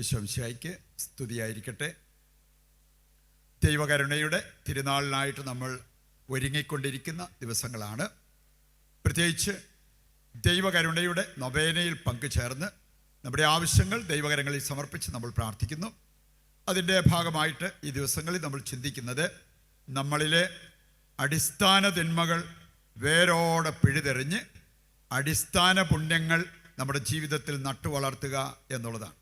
ഈശോംശായിക്ക് സ്തുതിയായിരിക്കട്ടെ. ദൈവകരുണയുടെ തിരുനാളിനായിട്ട് നമ്മൾ ഒരുങ്ങിക്കൊണ്ടിരിക്കുന്ന ദിവസങ്ങളാണ്. പ്രത്യേകിച്ച് ദൈവകരുണയുടെ നൊവേനയിൽ പങ്കുചേർന്ന് നമ്മുടെ ആവശ്യങ്ങൾ ദൈവകരങ്ങളിൽ സമർപ്പിച്ച് നമ്മൾ പ്രാർത്ഥിക്കുന്നു. അതിന്റെ ഭാഗമായിട്ട് ഈ ദിവസങ്ങളിൽ നമ്മൾ ചിന്തിക്കുന്നത് നമ്മളിലെ അടിസ്ഥാന തിന്മകൾ വേരോടെ പിഴുതെറിഞ്ഞ് അടിസ്ഥാന പുണ്യങ്ങൾ നമ്മുടെ ജീവിതത്തിൽ നട്ടുവളർത്തുക എന്നുള്ളതാണ്.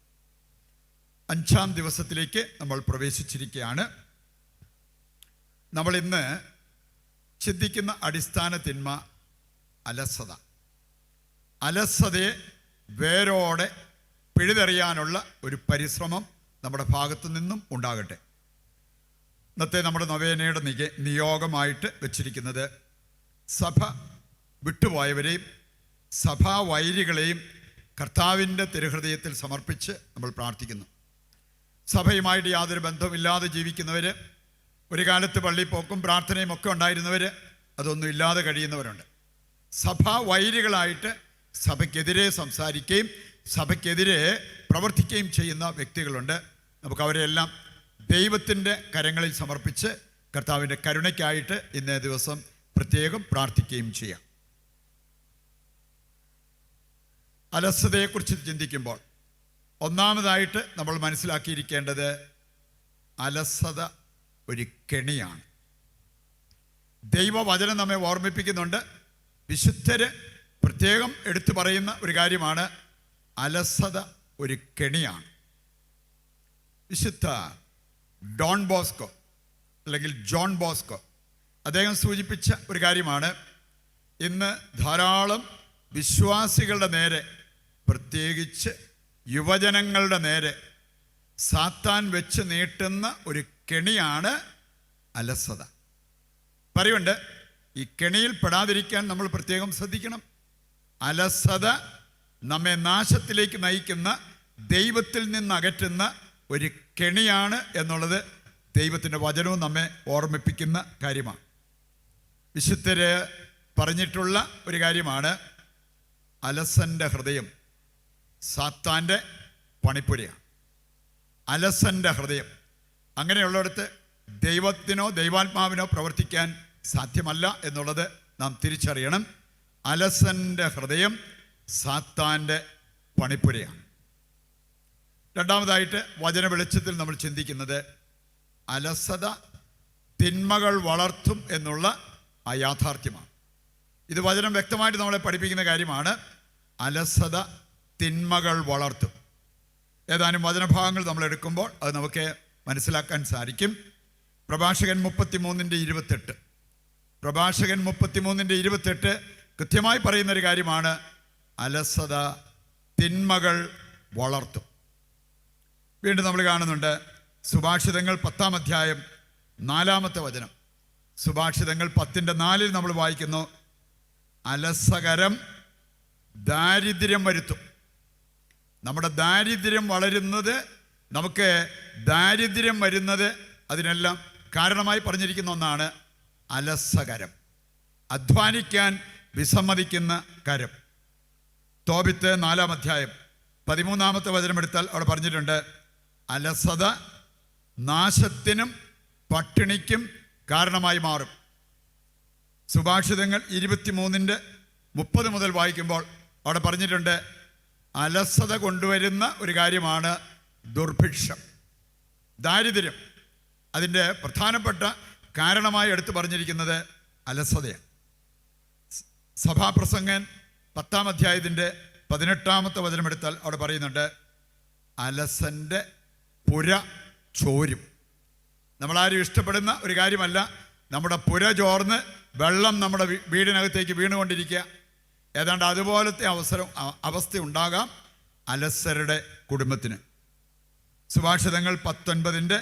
അഞ്ചാം ദിവസത്തിലേക്ക് നമ്മൾ പ്രവേശിച്ചിരിക്കുകയാണ്. നമ്മൾ ഇന്ന് ചിന്തിക്കുന്ന അടിസ്ഥാന തിന്മ അലസത. അലസതയെ വേരോടെ പിഴുതെറിയാനുള്ള ഒരു പരിശ്രമം നമ്മുടെ ഭാഗത്തു നിന്നും ഉണ്ടാകട്ടെ. ഇന്നത്തെ നമ്മുടെ നവേനയുടെ നിക നിയോഗമായിട്ട് വെച്ചിരിക്കുന്നത് സഭ വിട്ടുപോയവരെയും സഭാവൈരികളെയും കർത്താവിന്റെ തിരുഹൃദയത്തിൽ സമർപ്പിച്ച് നമ്മൾ പ്രാർത്ഥിക്കുന്നു. സഭയുമായിട്ട് യാതൊരു ബന്ധമില്ലാതെ ജീവിക്കുന്നവർ ഒരു കാലത്ത് പള്ളിപ്പോക്കും പ്രാർത്ഥനയും ഒക്കെ ഉണ്ടായിരുന്നവർ അതൊന്നും ഇല്ലാതെ കഴിയുന്നവരുണ്ട്. സഭാ വൈരികളായിട്ട് സഭയ്ക്കെതിരെ സംസാരിക്കുകയും സഭയ്ക്കെതിരെ പ്രവർത്തിക്കുകയും ചെയ്യുന്ന വ്യക്തികളുണ്ട്. നമുക്ക് അവരെല്ലാം ദൈവത്തിന്റെ കരങ്ങളിൽ സമർപ്പിച്ച് കർത്താവിന്റെ കരുണയ്ക്കായിട്ട് ഇന്നേ ദിവസം പ്രത്യേകം പ്രാർത്ഥിക്കുകയും ചെയ്യാം. അലസതയെക്കുറിച്ച് ചിന്തിക്കുമ്പോൾ ഒന്നാമതായിട്ട് നമ്മൾ മനസ്സിലാക്കിയിരിക്കേണ്ടത് അലസത ഒരു കെണിയാണ്. ദൈവവചനം നമ്മെ ഓർമ്മിപ്പിക്കുന്നുണ്ട്. വിശുദ്ധര് പ്രത്യേകം എടുത്തു പറയുന്ന ഒരു കാര്യമാണ് അലസത ഒരു കെണിയാണ്. വിശുദ്ധ ഡോൺ ബോസ്കോ അല്ലെങ്കിൽ ജോൺ ബോസ്കോ അദ്ദേഹം സൂചിപ്പിച്ച ഒരു കാര്യമാണ്. ഇന്ന് ധാരാളം വിശ്വാസികളുടെ നേരെ പ്രത്യേകിച്ച് യുവജനങ്ങളുടെ നേരെ സാത്താൻ വെച്ച് നീട്ടുന്ന ഒരു കെണിയാണ് അലസത. പറയുണ്ട് ഈ കെണിയിൽ പെടാതിരിക്കാൻ നമ്മൾ പ്രത്യേകം ശ്രദ്ധിക്കണം. അലസത നമ്മെ നാശത്തിലേക്ക് നയിക്കുന്ന ദൈവത്തിൽ നിന്ന് അകറ്റുന്ന ഒരു കെണിയാണ് എന്നുള്ളത് ദൈവത്തിന്റെ വചനവും നമ്മെ ഓർമ്മിപ്പിക്കുന്ന കാര്യമാണ്. വിശുദ്ധര് പറഞ്ഞിട്ടുള്ള ഒരു കാര്യമാണ് അലസന്റെ ഹൃദയം സാത്താന്റെ പണിപ്പുരയാണ്. അലസന്റെ ഹൃദയം. അങ്ങനെയുള്ളിടത്ത് ദൈവത്തിനോ ദൈവാത്മാവിനോ പ്രവർത്തിക്കാൻ സാധ്യമല്ല എന്നുള്ളത് നാം തിരിച്ചറിയണം. അലസന്റെ ഹൃദയം സാത്താന്റെ പണിപ്പുരയാണ്. രണ്ടാമതായിട്ട് വചന വെളിച്ചത്തിൽ നമ്മൾ ചിന്തിക്കുന്നത് അലസത തിന്മകൾ വളർത്തും എന്നുള്ള ആ യാഥാർത്ഥ്യമാണ്. ഇത് വചനം വ്യക്തമായിട്ട് നമ്മളെ പഠിപ്പിക്കുന്ന കാര്യമാണ്. അലസത തിന്മകൾ വളർത്തും. ഏതാനും വചനഭാഗങ്ങൾ നമ്മൾ എടുക്കുമ്പോൾ അത് നമുക്ക് മനസ്സിലാക്കാൻ സാധിക്കും. പ്രഭാഷകൻ മുപ്പത്തിമൂന്നിന്റെ ഇരുപത്തെട്ട്. പ്രഭാഷകൻ മുപ്പത്തിമൂന്നിന്റെ ഇരുപത്തെട്ട് കൃത്യമായി പറയുന്ന ഒരു കാര്യമാണ്. അലസത തിന്മകൾ വളർത്തും. വീണ്ടും നമ്മൾ കാണുന്നുണ്ട് സുഭാഷിതങ്ങൾ പത്താം അധ്യായം നാലാമത്തെ വചനം. സുഭാഷിതങ്ങൾ പത്തിന്റെ നാലിൽ നമ്മൾ വായിക്കുന്നു. അലസകരം ദാരിദ്ര്യം വരുത്തും. നമ്മുടെ ദാരിദ്ര്യം വളരുന്നത് നമുക്ക് ദാരിദ്ര്യം വരുന്നത് അതിനെല്ലാം കാരണമായി പറഞ്ഞിരിക്കുന്ന ഒന്നാണ് അലസകരം. അധ്വാനിക്കാൻ വിസമ്മതിക്കുന്ന കരം. തോപിത്ത് നാലാം അധ്യായം പതിമൂന്നാമത്തെ വചനം എടുത്താൽ അവിടെ പറഞ്ഞിട്ടുണ്ട് അലസത നാശത്തിനും പട്ടിണിക്കും കാരണമായി മാറും. സുഭാഷിതങ്ങൾ ഇരുപത്തിമൂന്നിന്റെ മുപ്പത് മുതൽ വായിക്കുമ്പോൾ അവിടെ പറഞ്ഞിട്ടുണ്ട് അലസത കൊണ്ടുവരുന്ന ഒരു കാര്യമാണ് ദുർഭിക്ഷം. ദാരിദ്ര്യം. അതിന്റെ പ്രധാനപ്പെട്ട കാരണമായി എടുത്തു പറഞ്ഞിരിക്കുന്നത് അലസതയാണ്. സഭാപ്രസംഗൻ പത്താം അധ്യായത്തിന്റെ പതിനെട്ടാമത്തെ വചനമെടുത്താൽ അവിടെ പറയുന്നുണ്ട് അലസന്റെ പുര ചോരും. നമ്മളാരും ഇഷ്ടപ്പെടുന്ന ഒരു കാര്യമല്ല. നമ്മുടെ പുര ചോർന്ന് വെള്ളം നമ്മുടെ വീടിനകത്തേക്ക് വീണുകൊണ്ടിരിക്കുക. ഏതാണ്ട് അതുപോലത്തെ അവസരം അവസ്ഥ ഉണ്ടാകാം അലസരുടെ കുടുംബത്തിന്. സുഭാഷിതങ്ങൾ പത്തൊൻപതിന്റെ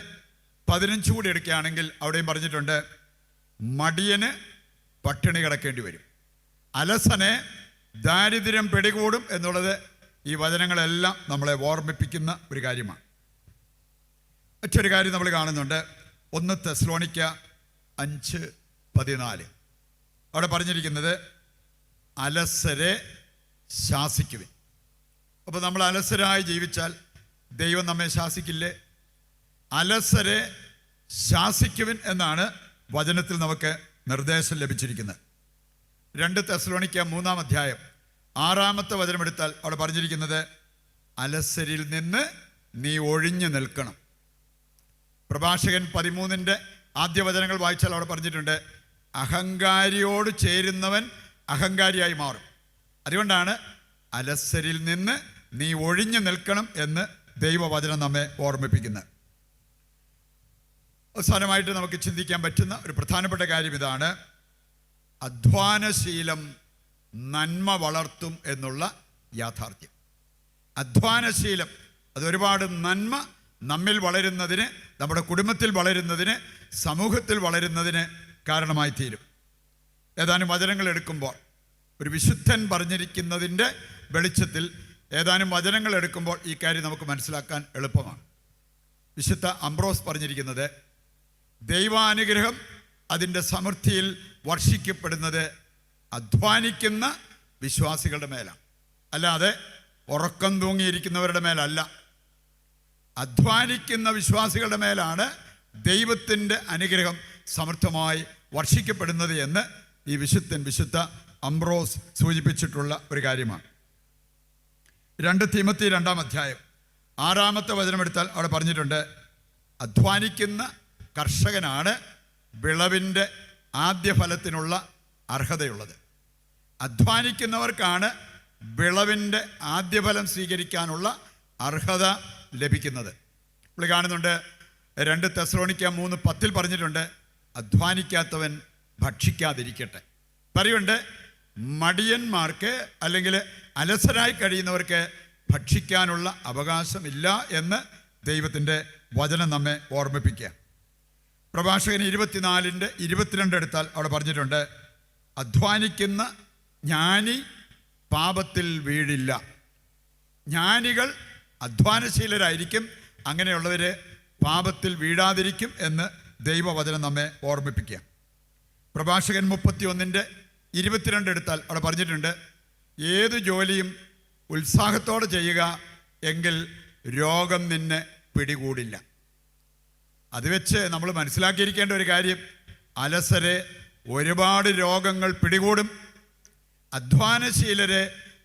പതിനഞ്ച് കൂടി എടുക്കുകയാണെങ്കിൽ അവിടെയും പറഞ്ഞിട്ടുണ്ട് മടിയന് പട്ടിണി കിടക്കേണ്ടി വരും. അലസനെ ദാരിദ്ര്യം പിടികൂടും എന്നുള്ളത് ഈ വചനങ്ങളെല്ലാം നമ്മളെ ഓർമ്മിപ്പിക്കുന്ന ഒരു കാര്യമാണ്. മറ്റൊരു കാര്യം നമ്മൾ കാണുന്നുണ്ട് ഒന്ന് തെസ്ലോണിക്ക അഞ്ച് പതിനാല്. അവിടെ പറഞ്ഞിരിക്കുന്നത് അലസരെ ശാസിക്കുവിൻ. അപ്പോൾ നമ്മൾ അലസരായി ജീവിച്ചാൽ ദൈവം നമ്മെ ശാസിക്കില്ലേ? അലസരെ ശാസിക്കുവിൻ എന്നാണ് വചനത്തിൽ നമുക്ക് നിർദ്ദേശം ലഭിച്ചിരിക്കുന്നത്. രണ്ട് തെസ്ലോണിക്ക മൂന്നാം അധ്യായം ആറാമത്തെ വചനമെടുത്താൽ അവിടെ പറഞ്ഞിരിക്കുന്നത് അലസരിൽ നിന്ന് നീ ഒഴിഞ്ഞു നിൽക്കണം. പ്രഭാഷകൻ പതിമൂന്നിന്റെ ആദ്യ വചനങ്ങൾ വായിച്ചാൽ അവിടെ പറഞ്ഞിട്ടുണ്ട് അഹങ്കാരിയോട് ചേരുന്നവൻ അഹങ്കാരിയായി മാറും. അതുകൊണ്ടാണ് അലസരിൽ നിന്ന് നീ ഒഴിഞ്ഞു നിൽക്കണം എന്ന് ദൈവവചനം നമ്മെ ഓർമ്മിപ്പിക്കുന്നത്. അവസാനമായിട്ട് നമുക്ക് ചിന്തിക്കാൻ പറ്റുന്ന ഒരു പ്രധാനപ്പെട്ട കാര്യം ഇതാണ്. അധ്വാനശീലം നന്മ വളർത്തും എന്നുള്ള യാഥാർത്ഥ്യം. അധ്വാനശീലം അതൊരുപാട് നന്മ നമ്മിൽ വളരുന്നതിന് നമ്മുടെ കുടുംബത്തിൽ വളരുന്നതിന് സമൂഹത്തിൽ വളരുന്നതിന് കാരണമായി തീരും ഏതാനും വചനങ്ങൾ എടുക്കുമ്പോൾ ഒരു വിശുദ്ധൻ പറഞ്ഞിരിക്കുന്നതിന്റെ വെളിച്ചത്തിൽ ഏതാനും വചനങ്ങൾ എടുക്കുമ്പോൾ ഈ കാര്യം നമുക്ക് മനസ്സിലാക്കാൻ എളുപ്പമാണ്. വിശുദ്ധ അംബ്രോസ് പറഞ്ഞിരിക്കുന്നത് ദൈവാനുഗ്രഹം അതിന്റെ സമൃദ്ധിയിൽ വർഷിക്കപ്പെടുന്നത് അധ്വാനിക്കുന്ന വിശ്വാസികളുടെ മേലാണ്. അല്ലാതെ ഉറക്കം തൂങ്ങിയിരിക്കുന്നവരുടെ മേലല്ല. അധ്വാനിക്കുന്ന വിശ്വാസികളുടെ മേലാണ് ദൈവത്തിന്റെ അനുഗ്രഹം സമൃദ്ധമായി വർഷിക്കപ്പെടുന്നത് എന്ന് ഈ വിശുദ്ധൻ വിശുദ്ധ അംബ്രോസ് സൂചിപ്പിച്ചിട്ടുള്ള ഒരു കാര്യമാണ്. രണ്ട് തീമത്തി രണ്ടാം അധ്യായം. ആറാമത്തെ വചനമെടുത്താൽ അവിടെ പറഞ്ഞിട്ടുണ്ട് അധ്വാനിക്കുന്ന കർഷകനാണ് വിളവിന്റെ ആദ്യ ഫലത്തിനുള്ള അർഹതയുള്ളത്. അധ്വാനിക്കുന്നവർക്കാണ് വിളവിന്റെ ആദ്യ ഫലം സ്വീകരിക്കാനുള്ള അർഹത ലഭിക്കുന്നത്. നമ്മൾ കാണുന്നുണ്ട് രണ്ട് തെസ്രോണിക്ക മൂന്ന് പത്തിൽ പറഞ്ഞിട്ടുണ്ട് അധ്വാനിക്കാത്തവൻ ഭക്ഷിക്കാതിരിക്കട്ടെ. പറയുണ്ട് മടിയന്മാർക്ക് അല്ലെങ്കിൽ അലസരായി കഴിയുന്നവർക്ക് ഭക്ഷിക്കാനുള്ള അവകാശമില്ല എന്ന് ദൈവത്തിന്റെ വചനം നമ്മെ ഓർമ്മിപ്പിക്കുക. പ്രഭാഷകൻ ഇരുപത്തിനാലിന്റെ ഇരുപത്തിരണ്ട് എടുത്താൽ അവിടെ പറഞ്ഞിട്ടുണ്ട് അധ്വാനിക്കുന്ന ജ്ഞാനി പാപത്തിൽ വീഴില്ല. ജ്ഞാനികൾ അധ്വാനശീലരായിരിക്കും അങ്ങനെയുള്ളവർ പാപത്തിൽ വീഴാതിരിക്കും എന്ന് ദൈവവചനം നമ്മെ ഓർമ്മിപ്പിക്കുക. പ്രഭാഷകൻ മുപ്പത്തി ഒന്നിന്റെ ഇരുപത്തിരണ്ട് എടുത്താൽ അവിടെ പറഞ്ഞിട്ടുണ്ട് ഏത് ജോലിയും ഉത്സാഹത്തോടെ ചെയ്യുക എങ്കിൽ രോഗം നിന്നെ പിടികൂടില്ല. അത് വെച്ച് നമ്മൾ മനസ്സിലാക്കിയിരിക്കേണ്ട ഒരു കാര്യം അലസരെ ഒരുപാട് രോഗങ്ങൾ പിടികൂടും അധ്വാനശീലരെ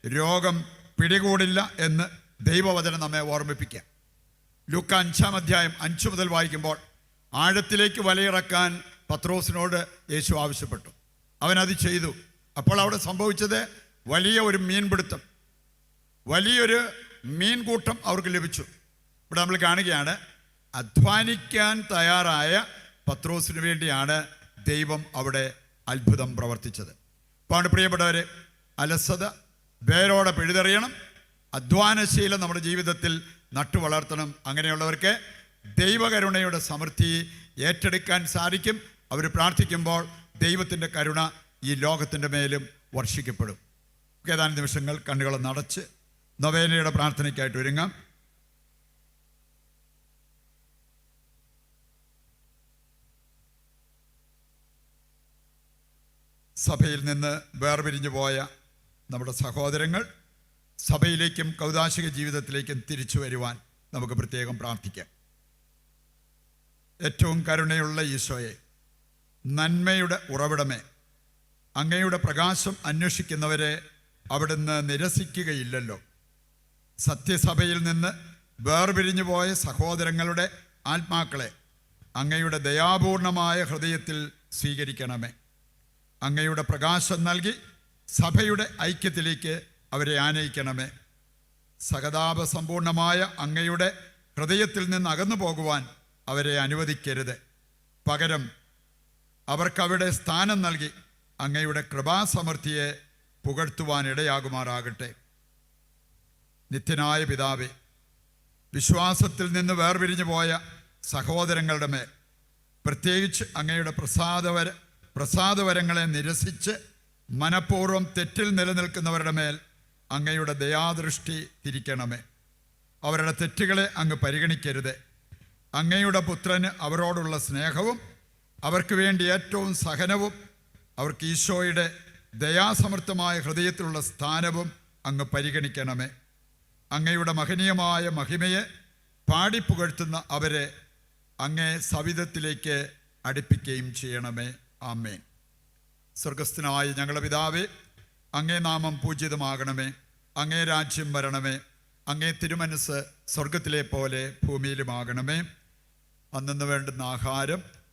രോഗം പിടികൂടില്ല എന്ന് ദൈവവചനം നമ്മെ ഓർമ്മിപ്പിക്കാം ലുക്ക അഞ്ചാം അധ്യായം അഞ്ചു മുതൽ വായിക്കുമ്പോൾ ആഴത്തിലേക്ക് വലയിറക്കാൻ പത്രോസിനോട് യേശു ആവശ്യപ്പെട്ടു. അവനത് ചെയ്തു. അപ്പോൾ അവിടെ സംഭവിച്ചത് വലിയ ഒരു മീൻപിടുത്തം. വലിയൊരു മീൻകൂട്ടം അവർക്ക് ലഭിച്ചു. ഇവിടെ നമ്മൾ കാണുകയാണ് അധ്വാനിക്കാൻ തയ്യാറായ പത്രോസിന് വേണ്ടിയാണ് ദൈവം അവിടെ അത്ഭുതം പ്രവർത്തിച്ചത്. അപ്പോൾ പ്രിയപ്പെട്ടവർ അലസത വേരോടെ പിഴുതെറിയണം അധ്വാനശീലം നമ്മുടെ ജീവിതത്തിൽ നട്ടു വളർത്തണം. അങ്ങനെയുള്ളവർക്ക് ദൈവകരുണയുടെ സമൃദ്ധി ഏറ്റെടുക്കാൻ സാധിക്കും. അവർ പ്രാർത്ഥിക്കുമ്പോൾ ദൈവത്തിന്റെ കരുണ ഈ ലോകത്തിന്റെ മേലും വർഷിക്കപ്പെടും. ഏതാനും നിമിഷങ്ങൾ കണ്ണുകൾ നടച്ച് നവേനയുടെ പ്രാർത്ഥനയ്ക്കായിട്ട് ഒരുങ്ങാം. സഭയിൽ നിന്ന് വേർപിരിഞ്ഞു പോയ നമ്മുടെ സഹോദരങ്ങൾ സഭയിലേക്കും കൗതാശിക ജീവിതത്തിലേക്കും തിരിച്ചു വരുവാൻ നമുക്ക് പ്രത്യേകം പ്രാർത്ഥിക്കാം. ഏറ്റവും കരുണയുള്ള ഈശോയെ നന്മയുടെ ഉറവിടമേ. അങ്ങയുടെ പ്രകാശം അന്വേഷിക്കുന്നവരെ അവിടുന്ന് നിരസിക്കുകയില്ലല്ലോ. സത്യസഭയിൽ നിന്ന് വേർപിരിഞ്ഞു പോയ സഹോദരങ്ങളുടെ ആത്മാക്കളെ അങ്ങയുടെ ദയാപൂർണമായ ഹൃദയത്തിൽ സ്വീകരിക്കണമേ. അങ്ങയുടെ പ്രകാശം നൽകി സഭയുടെ ഐക്യത്തിലേക്ക് അവരെ ആനയിക്കണമേ. സഹതാപ സമ്പൂർണമായ അങ്ങയുടെ ഹൃദയത്തിൽ നിന്ന് അകന്നു പോകുവാൻ അവരെ അനുവദിക്കരുത്. പകരം അവർക്കവിടെ സ്ഥാനം നൽകി അങ്ങയുടെ കൃപാസമൃദ്ധിയെ പുകഴ്ത്തുവാൻ ഇടയാകുമാറാകട്ടെ നിത്യനായ പിതാവേ വിശ്വാസത്തിൽ നിന്ന് വേർപിരിഞ്ഞു പോയ സഹോദരങ്ങളുടെ മേൽ പ്രത്യേകിച്ച് അങ്ങയുടെ പ്രസാദവര പ്രസാദവരങ്ങളെ നിരസിച്ച് മനഃപൂർവം തെറ്റിൽ നിലനിൽക്കുന്നവരുടെ മേൽ അങ്ങയുടെ ദയാദൃഷ്ടി തിരിക്കണമേ. അവരുടെ തെറ്റുകളെ അങ്ങ് പരിഗണിക്കരുത്. അങ്ങയുടെ പുത്രന് അവരോടുള്ള സ്നേഹവും അവർക്ക് വേണ്ടി ഏറ്റവും സഹനവും അവർക്ക് ഈശോയുടെ ദയാസമർത്ഥമായ ഹൃദയത്തിലുള്ള സ്ഥാനവും അങ്ങ് പരിഗണിക്കണമേ. അങ്ങയുടെ മഹനീയമായ മഹിമയെ പാടിപ്പുകഴ്ത്തുന്ന അവരെ അങ്ങേ സവിധത്തിലേക്ക് അടുപ്പിക്കുകയും ചെയ്യണമേ. ആമേൻ. സ്വർഗസ്ഥനായ ഞങ്ങളുടെ പിതാവേ അങ്ങേ നാമം പൂജിതമാകണമേ. അങ്ങേ രാജ്യം വരണമേ. അങ്ങേ തിരുമനസ് സ്വർഗത്തിലെ പോലെ ഭൂമിയിലുമാകണമേ. അന്നു വേണ്ടുന്ന ആഹാരം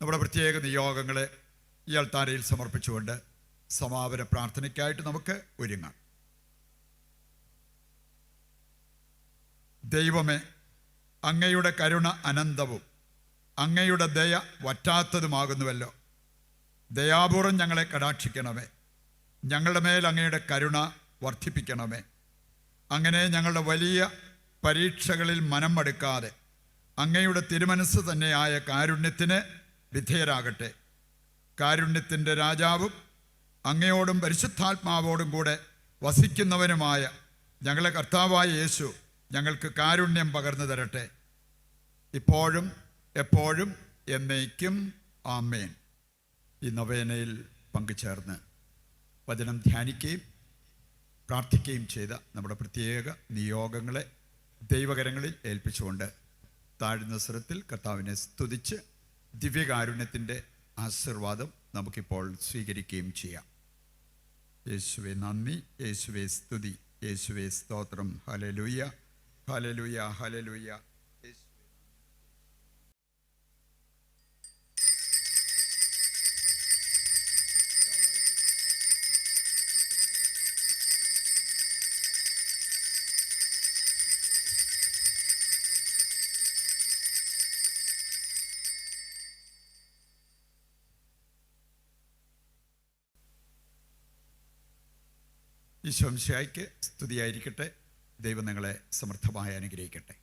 നമ്മുടെ പ്രത്യേക നിയോഗങ്ങളെ ഈ അൾത്താരയിൽ സമർപ്പിച്ചുകൊണ്ട് സമാപന പ്രാർത്ഥനയ്ക്കായിട്ട് നമുക്ക് ഒരുങ്ങാം. ദൈവമേ അങ്ങയുടെ കരുണ അനന്തവും അങ്ങയുടെ ദയ വറ്റാത്തതുമാകുന്നുവല്ലോ. ദയാപൂർവം ഞങ്ങളെ കടാക്ഷിക്കണമേ. ഞങ്ങളുടെ മേൽ അങ്ങയുടെ കരുണ വർദ്ധിപ്പിക്കണമേ. അങ്ങനെ ഞങ്ങളുടെ വലിയ പരീക്ഷകളിൽ മനം മടുക്കാതെ അങ്ങയുടെ തിരുമനസ് തന്നെയായ കാരുണ്യത്തിന് വിധേയരാകട്ടെ. കാരുണ്യത്തിന്റെ രാജാവും അങ്ങയോടും പരിശുദ്ധാത്മാവോടും കൂടെ വസിക്കുന്നവനുമായ ഞങ്ങളെ കർത്താവായ യേശു ഞങ്ങൾക്ക് കാരുണ്യം പകർന്നു തരട്ടെ. ഇപ്പോഴും എപ്പോഴും എന്നേക്കും ആമേൻ. ഈ നവേനയിൽ പങ്കുചേർന്ന് വചനം ധ്യാനിക്കുകയും പ്രാർത്ഥിക്കുകയും ചെയ്ത നമ്മുടെ പ്രത്യേക നിയോഗങ്ങളെ ദൈവകരങ്ങളിൽ ഏൽപ്പിച്ചുകൊണ്ട് താഴ്ന്ന സ്വരത്തിൽ കർത്താവിനെ സ്തുതിച്ച് ദിവ്യകാരുണ്യത്തിന്റെ ആശീർവാദം നമുക്കിപ്പോൾ സ്വീകരിക്കുകയും ചെയ്യാം. യേശുവെ നന്ദി. യേശുവെ സ്തുതി. യേശുവെ സ്തോത്രം. ഹലലുയ ഹലലുയ ഹലലുയ ഈശോംശായ്ക്ക് സ്തുതിയായിരിക്കട്ടെ. ദൈവം നിങ്ങളെ സമർത്ഥമായി അനുഗ്രഹിക്കട്ടെ.